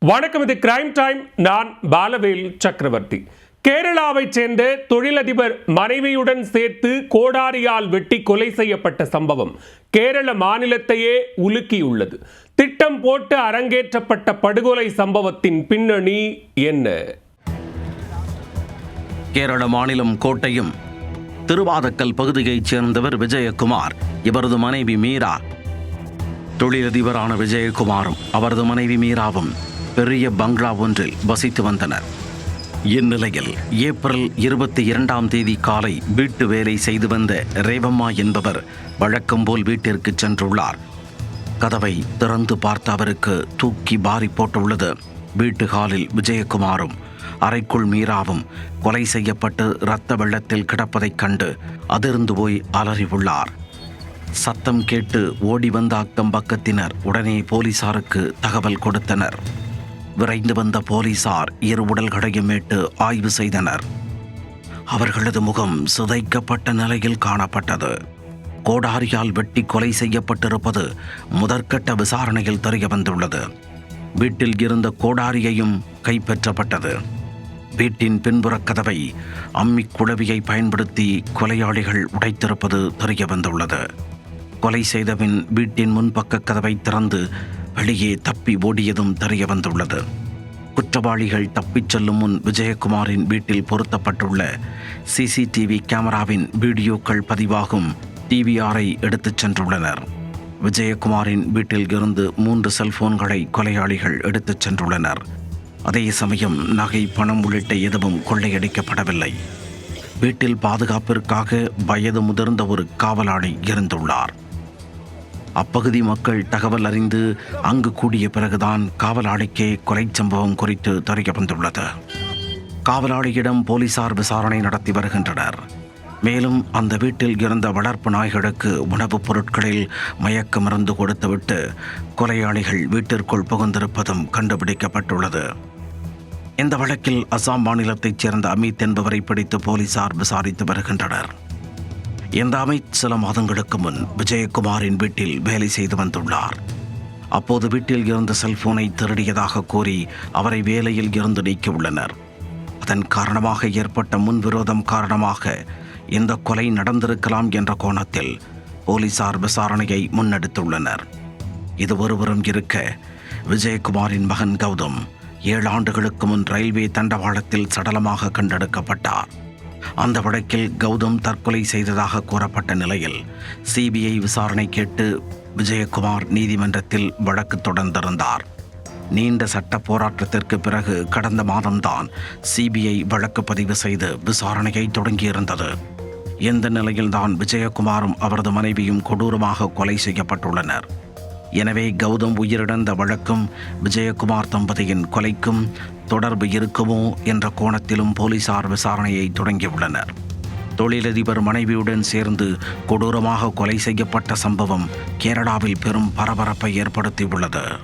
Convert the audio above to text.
வணக்கம் இது crime time நான் பாலவேல் சக்கரவர்த்தி. கேரளாவைச் சேர்ந்த தொழிலதிபர் மனைவியுடன் சேர்த்து கோடாரியால் வெட்டி கொலை செய்யப்பட்ட சம்பவம் கேரள மாநிலத்தையே உலுக்கியுள்ளது. திட்டம் போட்டு அரங்கேற்றப்பட்ட படுகொலை சம்பவத்தின் பின்னணி என்ன? கேரள மாநிலம் கோட்டையும் திருவாதக்கல் பகுதியைச் சேர்ந்தவர் விஜயகுமார் இவரது மனைவி மீரா. தொழிலதிபரான விஜயகுமாரும் அவரது மனைவி மீராவும் பெரிய பங்களா ஒன்றில் வசித்து வந்தனர். இந்நிலையில் ஏப்ரல் இருபத்தி இரண்டாம் தேதி காலை வீட்டு வேலை செய்து வந்த ரேவம்மா என்பவர் வழக்கம் போல் வீட்டிற்கு சென்றுள்ளார். கதவை திறந்து பார்த்த அவருக்கு தூக்கி பாரி போட்டுள்ளது. வீட்டு ஹாலில் விஜயகுமாரும் அறைக்குள் மீராவும் கொலை செய்யப்பட்டு இரத்த வெள்ளத்தில் கிடப்பதைக் கண்டு அதிர்ந்து போய் அலறியுள்ளார். சத்தம் கேட்டு ஓடி வந்த அக்கம் பக்கத்தினர் உடனே போலீசாருக்கு தகவல் கொடுத்தனர். விரைந்து வந்த போலீசார் இரு உடல்களையும் மீட்டு ஆய்வு செய்தனர். அவர்களது முகம் சிதைக்கப்பட்ட நிலையில் காணப்பட்டது. கோடாரியால் வெட்டி கொலை செய்யப்பட்டிருப்பது முதற்கட்ட விசாரணையில் தெரிய வந்துள்ளது வீட்டில் இருந்த கோடாரியையும் கைப்பற்றப்பட்டது. வீட்டின் பின்புறக் கதவை அம்மி குழவியை பயன்படுத்தி கொலையாளிகள் உடைத்திருப்பது தெரிய வந்துள்ளது கொலை செய்தபின் வீட்டின் முன்பக்க கதவை திறந்து வெளியே தப்பி ஓடியதும் தெரிய வந்துள்ளது. குற்றவாளிகள் தப்பிச் செல்லும் முன் விஜயகுமாரின் வீட்டில் பொருத்தப்பட்டுள்ள சிசிடிவி கேமராவின் வீடியோக்கள் பதிவாகும். டிவிஆரை எடுத்துச் சென்றுள்ளனர். விஜயகுமாரின் வீட்டில் இருந்து மூன்று செல்போன்களை கொலையாளிகள் எடுத்துச் சென்றுள்ளனர். அதே சமயம் நகை பணம் உள்ளிட்ட எதுவும் கொள்ளையடிக்கப்படவில்லை. வீட்டில் பாதுகாப்பிற்காக வயது முதிர்ந்த ஒரு காவலாளி இருந்துள்ளார். அப்பகுதி மக்கள் தகவல் அறிந்து அங்கு கூடிய பிறகுதான் காவலாளிக்கே கொலை சம்பவம் குறித்து தெரிய வந்துள்ளது காவலாளியிடம் போலீசார் விசாரணை நடத்தி வருகின்றனர். மேலும் அந்த வீட்டில் இருந்த வளர்ப்பு நாய்களுக்கு உணவுப் பொருட்களில் மயக்க மருந்து கொடுத்துவிட்டு கொலையாளிகள் வீட்டிற்குள் புகுந்திருப்பதும் கண்டுபிடிக்கப்பட்டுள்ளது. இந்த வழக்கில் அசாம் மாநிலத்தைச் சேர்ந்த அமித் என்பவரை பிடித்து போலீசார் விசாரித்து வருகின்றனர். இந்த அமித் சில மாதங்களுக்கு முன் விஜயகுமாரின் வீட்டில் வேலை செய்து வந்துள்ளார். அப்போது வீட்டில் இருந்த செல்போனை திருடியதாக கூறி அவரை வேலையில் இருந்து நீக்கியுள்ளனர். அதன் காரணமாக ஏற்பட்ட முன்விரோதம் காரணமாக இந்த கொலை நடந்திருக்கலாம் என்ற கோணத்தில் போலீசார் விசாரணையை முன்னெடுத்துள்ளனர். இது ஒருவரும் இருக்க விஜயகுமாரின் மகன் கௌதம் ஏழு ஆண்டுகளுக்கு முன் ரயில்வே தண்டவாளத்தில் சடலமாக கண்டெடுக்கப்பட்டார். அந்த வழக்கில் கௌதம் தற்கொலை செய்ததாக கூறப்பட்ட நிலையில் சிபிஐ விசாரணை கேட்டு விஜயகுமார் நீதிமன்றத்தில் வழக்கு தொடர்ந்திருந்தார். நீண்ட சட்ட போராட்டத்திற்கு பிறகு கடந்த மாதம்தான் சிபிஐ வழக்கு பதிவு செய்து விசாரணையை தொடங்கியிருந்தது. இந்த நிலையில்தான் விஜயகுமாரும் அவரது மனைவியும் கொடூரமாக கொலை செய்யப்பட்டுள்ளனர். எனவே கௌதம் உயிரிழந்த வழக்கும் விஜயகுமார் தம்பதியின் கொலைக்கும் தொடர்பு இருக்குமோ என்ற கோணத்திலும் போலீசார் விசாரணையை தொடங்கியுள்ளனர். தொழிலதிபர் மனைவியுடன் சேர்ந்து கொடூரமாக கொலை செய்யப்பட்ட சம்பவம் கேரளாவில் பெரும் பரபரப்பை ஏற்படுத்தியுள்ளது.